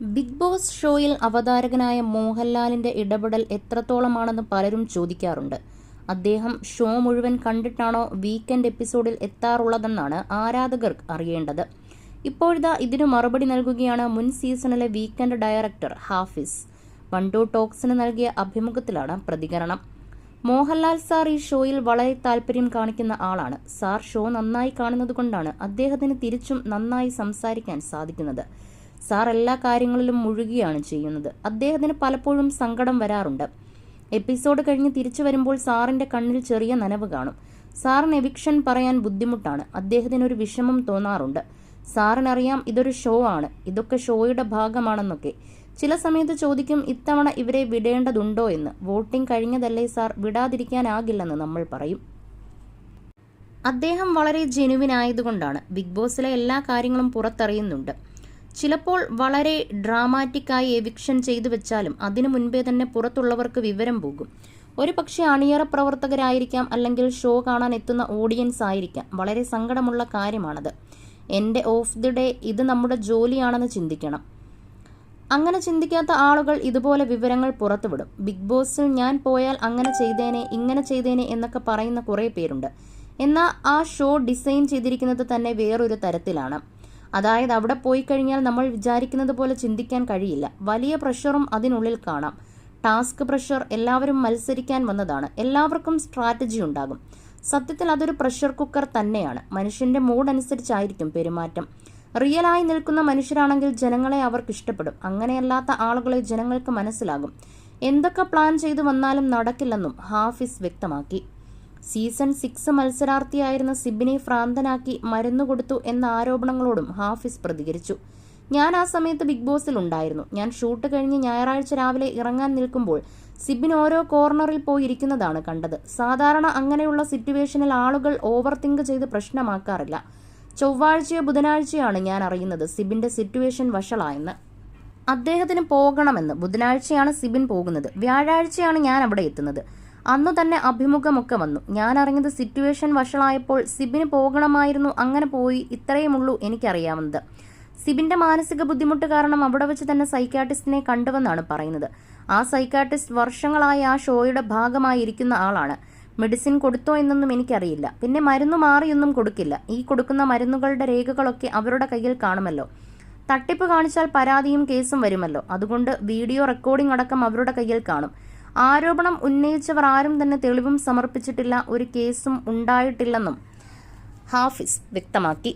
Big boss ഷോയിൽ അവതാരകനായ മോഹൻലാലിന്റെ ഇടപെടൽ എത്രത്തോളമാണെന്ന് പലരും ചോദിക്കാറുണ്ട്. അദ്ദേഹം ഷോ മുഴുവൻ കണ്ടിട്ടാണോ വീക്കെൻഡ് എപ്പിസോഡിൽ എത്താറുള്ളതെന്നാണ് ആരാധകർ അറിയേണ്ടത്. ഇപ്പോഴിതാ ഇതിന് മറുപടി നൽകുകയാണ് മുൻ സീസണിലെ weekend director Hafiz. One two ടോക്സിന് നൽകിയ അഭിമുഖത്തിലാണ് പ്രതികരണം. മോഹൻലാൽ സാർ ഈ ഷോയിൽ വളരെ താല്പര്യം കാണിക്കുന്ന ആളാണ്. സാർ ഷോ നന്നായി കാണുന്നത് കൊണ്ടാണ് അദ്ദേഹത്തിന് തിരിച്ചും നന്നായി സംസാരിക്കാൻ സാധിക്കുന്നത്. സാർ എല്ലാ കാര്യങ്ങളിലും മുഴുകിയാണ് ചെയ്യുന്നത്. അദ്ദേഹത്തിന് പലപ്പോഴും സങ്കടം വരാറുണ്ട്. എപ്പിസോഡ് കഴിഞ്ഞ് തിരിച്ചു വരുമ്പോൾ സാറിന്റെ കണ്ണിൽ ചെറിയ നനവ് കാണും. സാറിന് എവിക്ഷൻ പറയാൻ ബുദ്ധിമുട്ടാണ്. അദ്ദേഹത്തിന് ഒരു വിഷമം തോന്നാറുണ്ട്. സാറിനറിയാം ഇതൊരു ഷോ ആണ്. ഇതൊക്കെ ഷോയുടെ ഭാഗമാണെന്നൊക്കെ. ചില സമയത്ത് ചോദിക്കും ഇത്തവണ ഇവരെ വിടേണ്ടതുണ്ടോ എന്ന്? വോട്ടിംഗ് കഴിഞ്ഞതല്ലേ സാർ വിടാതിരിക്കാനാകില്ലെന്ന് നമ്മൾ പറയും. അദ്ദേഹം വളരെ ജെനുവിൻ ആയതുകൊണ്ടാണ് ബിഗ് ബോസിലെ എല്ലാ കാര്യങ്ങളും പുറത്തറിയുന്നുണ്ട്. ചിലപ്പോൾ വളരെ ഡ്രാമാറ്റിക്കായി എവിക്ഷൻ ചെയ്തു വെച്ചാലും അതിനു മുൻപേ തന്നെ പുറത്തുള്ളവർക്ക് വിവരം പോകും. ഒരു പക്ഷേ അണിയറ പ്രവർത്തകരായിരിക്കാം അല്ലെങ്കിൽ ഷോ കാണാൻ എത്തുന്ന ഓഡിയൻസ് ആയിരിക്കാം. വളരെ സങ്കടമുള്ള കാര്യമാണത്. എന്റെ ഓഫ് ദി ഡേ ഇത് നമ്മുടെ ജോലിയാണെന്ന് ചിന്തിക്കണം. അങ്ങനെ ചിന്തിക്കാത്ത ആളുകൾ ഇതുപോലെ വിവരങ്ങൾ പുറത്തുവിടും. ബിഗ് ബോസിൽ ഞാൻ പോയാൽ അങ്ങനെ ചെയ്തേനെ ഇങ്ങനെ ചെയ്തേനെ എന്നൊക്കെ പറയുന്ന കുറേ പേരുണ്ട്. എന്നാൽ ആ ഷോ ഡിസൈൻ ചെയ്തിരിക്കുന്നത് തന്നെ വേറൊരു തരത്തിലാണ്. അതായത് അവിടെ പോയി കഴിഞ്ഞാൽ നമ്മൾ വിചാരിക്കുന്നത് പോലെ ചിന്തിക്കാൻ കഴിയില്ല. വലിയ പ്രഷറും അതിനുള്ളിൽ കാണാം. ടാസ്ക് പ്രഷർ എല്ലാവരും മത്സരിക്കാൻ വന്നതാണ്. എല്ലാവർക്കും സ്ട്രാറ്റജി ഉണ്ടാകും. സത്യത്തിൽ അതൊരു പ്രഷർ കുക്കർ തന്നെയാണ്. മനുഷ്യന്റെ മൂഡ് അനുസരിച്ചായിരിക്കും പെരുമാറ്റം. റിയലായി നിൽക്കുന്ന മനുഷ്യരാണെങ്കിൽ ജനങ്ങളെ അവർക്ക് ഇഷ്ടപ്പെടും. അങ്ങനെയല്ലാത്ത ആളുകളെ ജനങ്ങൾക്ക് മനസ്സിലാകും. എന്തൊക്കെ പ്ലാൻ ചെയ്തു വന്നാലും നടക്കില്ലെന്നും ഹാഫിസ് വ്യക്തമാക്കി. സീസൺ സിക്സ് മത്സരാർത്ഥിയായിരുന്ന സിബിനെ ഭ്രാന്തനാക്കി മരുന്ന് കൊടുത്തു എന്ന ആരോപണങ്ങളോടും ഹാഫിസ് പ്രതികരിച്ചു. ഞാൻ ആ സമയത്ത് ബിഗ് ബോസിൽ ഉണ്ടായിരുന്നു. ഞാൻ ഷൂട്ട് കഴിഞ്ഞ് ഞായറാഴ്ച രാവിലെ ഇറങ്ങാൻ നിൽക്കുമ്പോൾ സിബിൻ ഓരോ കോർണറിൽ പോയി ഇരിക്കുന്നതാണ് കണ്ടത്. സാധാരണ അങ്ങനെയുള്ള സിറ്റുവേഷനിൽ ആളുകൾ ഓവർ തിങ്ക് ചെയ്ത് പ്രശ്നമാക്കാറില്ല. ചൊവ്വാഴ്ചയോ ബുധനാഴ്ചയാണ് ഞാൻ അറിയുന്നത് സിബിന്റെ സിറ്റുവേഷൻ വഷളായെന്ന്. അദ്ദേഹത്തിന് പോകണമെന്ന് ബുധനാഴ്ചയാണ് സിബിൻ പോകുന്നത്. വ്യാഴാഴ്ചയാണ് ഞാൻ അവിടെ എത്തുന്നത്. അന്നു തന്നെ അഭിമുഖമൊക്കെ വന്നു. ഞാൻ അറിഞ്ഞത് സിറ്റുവേഷൻ വഷളായപ്പോൾ സിബിന് പോകണമായിരുന്നു അങ്ങനെ പോയി ഇത്രയുമുള്ളൂ എനിക്കറിയാവുന്നത്. സിബിന്റെ മാനസിക ബുദ്ധിമുട്ട് കാരണം അവിടെ വെച്ച് തന്നെ സൈക്കാട്രിസ്റ്റിനെ കണ്ടുവെന്നാണ് പറയുന്നത്. ആ സൈക്കാട്രിസ്റ്റ് വർഷങ്ങളായി ആ ഷോയുടെ ഭാഗമായിരിക്കുന്ന ആളാണ്. മെഡിസിൻ കൊടുത്തോ എന്നൊന്നും എനിക്കറിയില്ല. പിന്നെ മരുന്ന് മാറിയൊന്നും കൊടുക്കില്ല. ഈ കൊടുക്കുന്ന മരുന്നുകളുടെ രേഖകളൊക്കെ അവരുടെ കയ്യിൽ കാണുമല്ലോ. തട്ടിപ്പ് കാണിച്ചാൽ പരാതിയും കേസും വരുമല്ലോ. അതുകൊണ്ട് വീഡിയോ റെക്കോർഡിംഗ് അടക്കം അവരുടെ കയ്യിൽ കാണും. ആരോപണം ഉന്നയിച്ചവർ ആരും തന്നെ തെളിവും സമർപ്പിച്ചിട്ടില്ല ഒരു കേസും ഉണ്ടായിട്ടില്ലെന്നും ഹാഫിസ് വ്യക്തമാക്കി.